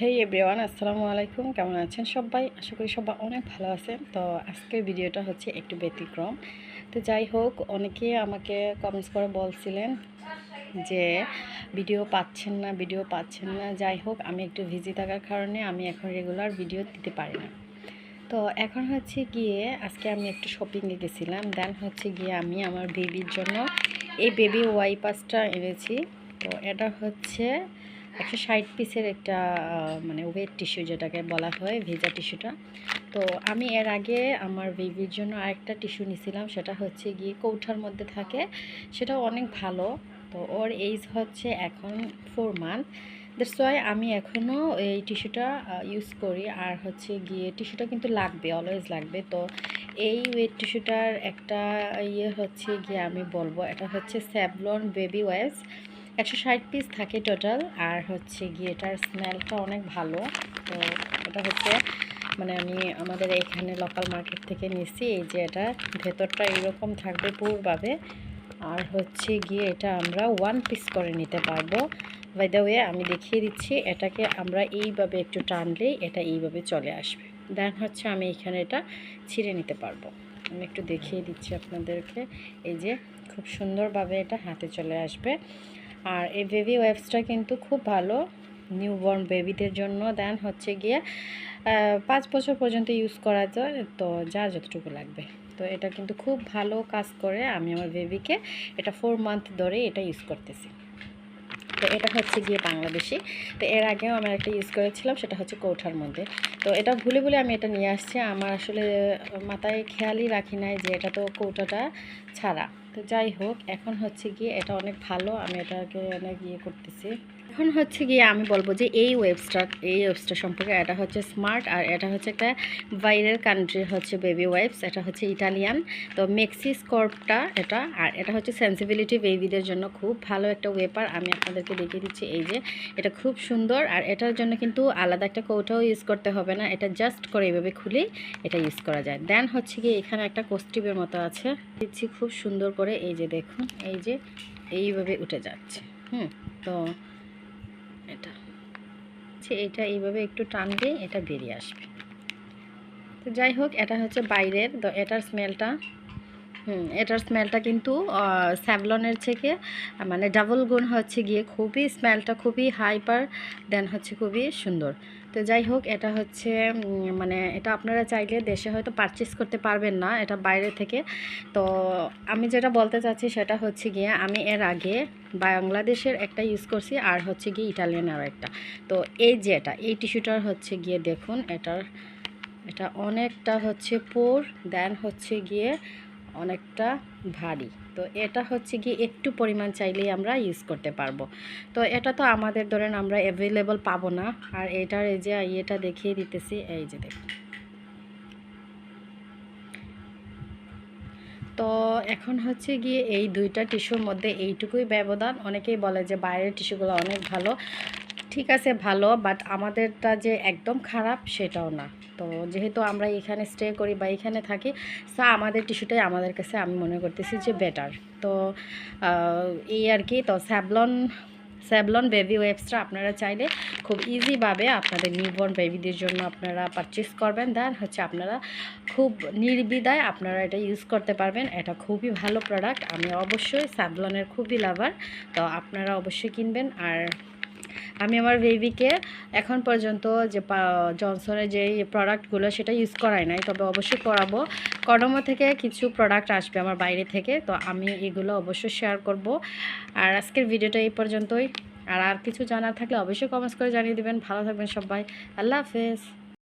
হেই everyone আসসালামু আলাইকুম। কেমন আছেন সবাই? আশা করি সবাই অনেক ভালো আছেন। তো আজকের ভিডিওটা হচ্ছে একটু ব্যতিক্রম। তো যাই হোক, অনেকে আমাকে কমেন্টস করে বলছিলেন যে, ভিডিও পাচ্ছেন না, ভিডিও পাচ্ছেন না। যাই হোক, আমি একটু ভিজি থাকার কারণে আমি এখন রেগুলার ভিডিও দিতে পারি না। তো এখন হচ্ছে গিয়ে আজকে আমি একটু শপিংয়ে গেছিলাম। দেন হচ্ছে গিয়ে আমি আমার বেবির জন্য এই বেবি ওয়াইপাসটা এনেছি। তো এটা হচ্ছে একশো ষাট পিসের একটা মানে ওয়েট টিস্যু যেটাকে বলা হয়, ভেজা টিস্যুটা তো আমি এর আগে আমার বেবির জন্য আরেকটা টিস্যু নিয়েছিলাম সেটা হচ্ছে গিয়ে কৌঠার মধ্যে থাকে। সেটাও অনেক ভালো। তো ওর এইজ হচ্ছে এখন ফোর মান্থ দ্যাটস ওয়াই আমি এখনও এই টিস্যুটা ইউজ করি। আর হচ্ছে গিয়ে টিস্যুটা কিন্তু লাগবে অলওয়েজ লাগবে। তো এই ওয়েট টিস্যুটার একটা ইয়ে হচ্ছে গিয়ে আমি বলব, এটা হচ্ছে স্যাভলন বেবি ওয়েবস একশো ষাট পিস থাকে টোটাল আর হচ্ছে গিয়ে এটার স্মেলটা অনেক ভালো। তো এটা হচ্ছে মানে আমি আমাদের এখানে লোকাল মার্কেট থেকে নিয়েছি এই যে এটা ভেতরটা এরকম থাকবে পুরভাবে। আর হচ্ছে গিয়ে এটা আমরা ওয়ান পিস করে নিতে পারব। বাই দ্য ওয়ে আমি দেখিয়ে দিচ্ছি, এটাকে আমরা এইভাবে একটু টানলেই এটা এইভাবে চলে আসবে। দেন হচ্ছে আমি এখানে এটা ছিঁড়ে নিতে পারব। আমি একটু দেখিয়ে দিচ্ছি আপনাদেরকে, এই যে খুব সুন্দরভাবে এটা হাতে চলে আসবে। আর এই বেবি ওয়েবসটা কিন্তু খুব ভালো। নিউবর্ন বেবিদের জন্য দেন হচ্ছে গিয়ে পাঁচ বছর পর্যন্ত ইউজ করা যায়, তো যার যতটুকু লাগবে। তো এটা কিন্তু খুব ভালো কাজ করে, আমি আমার বেবিকে এটা ফোর মান্থ ধরে এটা ইউজ করতেছি। তো এটা হচ্ছে গিয়ে বাংলাদেশি। তো এর আগেও আমি একটা ইউজ করেছিলাম, সেটা হচ্ছে কৌঠার মধ্যে তো এটা ভুলে ভুলে আমি এটা নিয়ে আসছি। আমার আসলে মাথায় খেয়ালই রাখি নাই যে এটা তো কৌটাটা ছাড়া। তো যাই হোক, এখন হচ্ছে গিয়ে এটা অনেক ভালো, আমি এটাকে অনেক ইয়ে করতেছি। এখন হচ্ছে গিয়ে আমি বলব যে এই ওয়েবসটা এই ওয়েবসটা সম্পর্কে এটা হচ্ছে স্মার্ট আর এটা হচ্ছে একটা বাইরের কান্ট্রি হচ্ছে বেবি ওয়েবস এটা হচ্ছে ইটালিয়ান তো মেক্সি স্কর্পটা এটা আর এটা হচ্ছে সেন্সিবিলিটি বেবিদের জন্য খুব ভালো একটা ওয়েপার আমি আপনাদেরকে দেখিয়ে দিচ্ছি এই যে, এটা খুব সুন্দর আর এটার জন্য কিন্তু আলাদা একটা কৌটাও ইউজ করতে হবে না। এটা জাস্ট করে এইভাবে খুলেই এটা ইউজ করা যায়। দেন হচ্ছে গিয়ে এখানে একটা কোস্টিপের মতো আছে। দিচ্ছি খুব সুন্দর করে, এই যে দেখুন, এই যে এইভাবে উঠে যাচ্ছে। হুম, তো এটা। এটা এইভাবে একটু টান দিয়ে এটা বেরিয়ে আসবে। তো যাই হোক, এটা হচ্ছে বাইরের এটার স্মেলটা হুম, এটার স্মেলটা কিন্তু স্যাভলনের থেকে মানে ডাবল গুণ হচ্ছে গিয়ে খুবই, স্মেলটা খুবই হাইপার, দেন হচ্ছে খুবই সুন্দর। তো যাই হোক, এটা হচ্ছে মানে এটা আপনারা চাইলে দেশে হয়তো পারচেস করতে পারবেন না, এটা বাইরে থেকে। তো আমি যেটা বলতে চাচ্ছি সেটা হচ্ছে গিয়ে, আমি এর আগে বাংলাদেশের একটা ইউজ করছি, আর হচ্ছে গিয়ে ইটালিয়ান আর একটা। তো এই যে এটা, এই টিস্যুটার হচ্ছে গিয়ে দেখুন, এটার, এটা অনেকটা হচ্ছে পোর দেন হচ্ছে গিয়ে অনেকটা ভারী। তো এটা হচ্ছে গিয়ে একটু পরিমাণ চাইলেই আমরা ইউজ করতে পারব। তো এটা তো আমাদের ধরেন আমরা অ্যাভেলেবল পাবো না। আর এটার এই যে ইয়েটা দেখিয়ে দিতেছি, এই যে দেখুন। তো এখন হচ্ছে গিয়ে এই দুইটা টিস্যুর মধ্যে এইটুকুই ব্যবধান। অনেকেই বলে যে বাইরের টিস্যুগুলো অনেক ভালো। ঠিক আছে, ভালো বাট আমাদেরটা যে একদম খারাপ সেটাও না। তো যেহেতু আমরা এখানে স্টে করি বা এখানে থাকি সো আমাদের টিস্যুটাই আমাদের কাছে আমি মনে করতেছি যে বেটার তো এই আর কি, তো স্যাভলন স্যাভলন বেবি ওয়েবসটা আপনারা চাইলে খুব ইজিভাবে আপনাদের নিউবর্ন বেবিদের জন্য আপনারা পারচেস করবেন। দেন হচ্ছে আপনারা খুব নির্বিধায় আপনারা এটা ইউজ করতে পারবেন। এটা খুবই ভালো প্রোডাক্ট আমি অবশ্যই স্যাভলনের খুবই লাভার তো আপনারা অবশ্যই কিনবেন। আর আমি আমার বেবিকে এখন পর্যন্ত যে জনসনের যে প্রোডাক্টগুলো সেটা ইউজ করাই নাই। তবে অবশ্যই করাবো কডমো থেকে কিছু প্রোডাক্ট আসবে আমার বাইরে থেকে, তো আমি এগুলো অবশ্যই শেয়ার করব। আর আজকের ভিডিওটা এই পর্যন্তই। আর আর কিছু জানার থাকলে অবশ্যই কমেন্টস করে জানিয়ে দেবেন। ভালো থাকবেন সবাই। আল্লাহ হাফেজ।